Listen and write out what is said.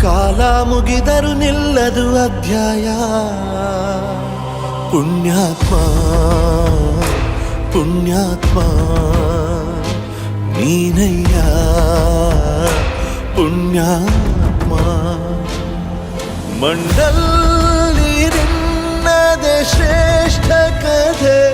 ಕಾಲ ಮುಗಿದರು ನಿಲ್ಲದು ಅಧ್ಯಾಯ. ಪುಣ್ಯಾತ್ಮ ಪುಣ್ಯಾತ್ಮ ನೀನಯ್ಯ. ಪುಣ್ಯಾತ್ಮ ಮಂಡಲ್ ನೀರಿನ್ನದೆ ಶ್ರೇಷ್ಠ ಕಥೆ.